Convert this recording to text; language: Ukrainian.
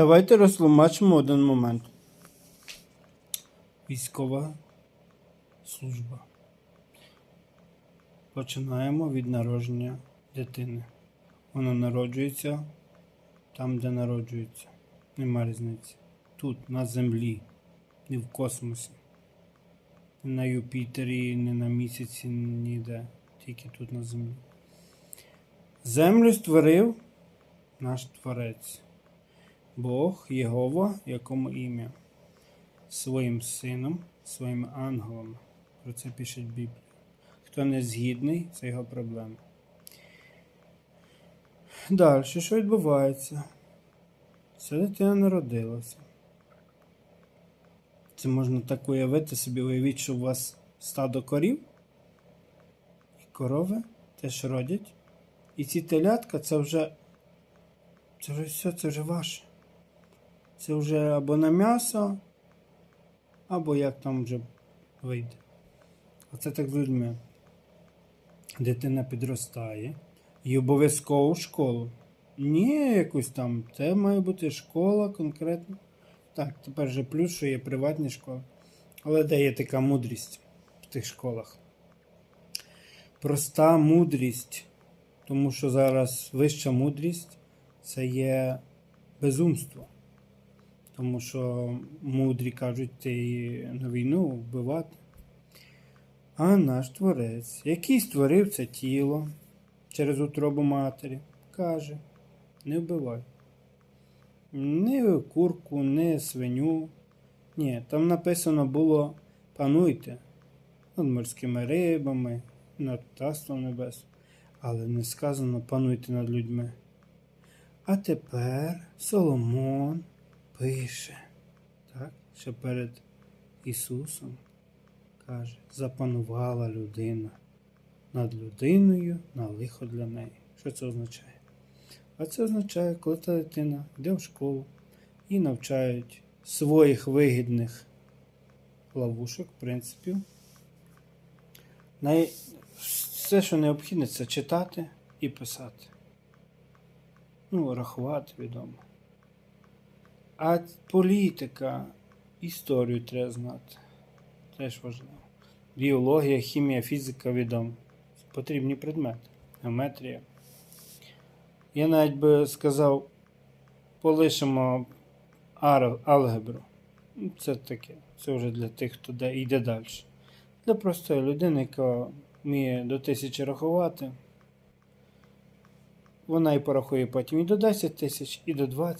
Давайте розтлумачимо один момент. Військова служба. Починаємо від народження дитини. Вона народжується там, де народжується. Нема різниці. Тут, на землі, не в космосі. Не на Юпітері, не на місяці, ніде. Тільки тут на землі. Землю створив наш Творець. Бог Єгова, якому ім'я, своїм сином, своїми ангелами. Про це пише Біблія. Хто не згідний, це його проблема. Далі, що відбувається? Ця дитина народилася. Це можна так уявити собі, уявіть, що у вас стадо корів, і корови теж родять. І ці телятка це вже. Це вже все, це вже ваше. Це вже або на м'ясо, або як там вже вийде. Оце так з. Дитина підростає і обов'язково школу. Ні, якусь там. Це має бути школа конкретно. Так, тепер же плюс, що є приватні школи. Але де є така мудрість в тих школах? Проста мудрість. Тому що зараз вища мудрість це є безумство. Тому що мудрі кажуть ти на війну вбивати. А наш творець, який створив це тіло через утробу матері, каже: не вбивай. Ні курку, ні свиню. Ні, там написано було пануйте над морськими рибами, над птаством небес. Але не сказано пануйте над людьми. А тепер Соломон пише, так, що перед Ісусом каже, запанувала людина над людиною на лихо для неї. Що це означає? А це означає, коли та дитина йде в школу і навчають своїх вигідних ловушок, принципів. Най... Все, що необхідне, це читати і писати. Ну, рахувати відомо. А політика, історію треба знати. Теж важливо. Біологія, хімія, фізика відомо. Потрібні предмети. Геометрія. Я навіть би сказав, полишимо алгебру. Ну, Це таке. Це вже для тих, хто де- йде далі. Для простої людини, яка вміє до тисячі рахувати. Вона і порахує потім і до 10 тисяч, і до 20.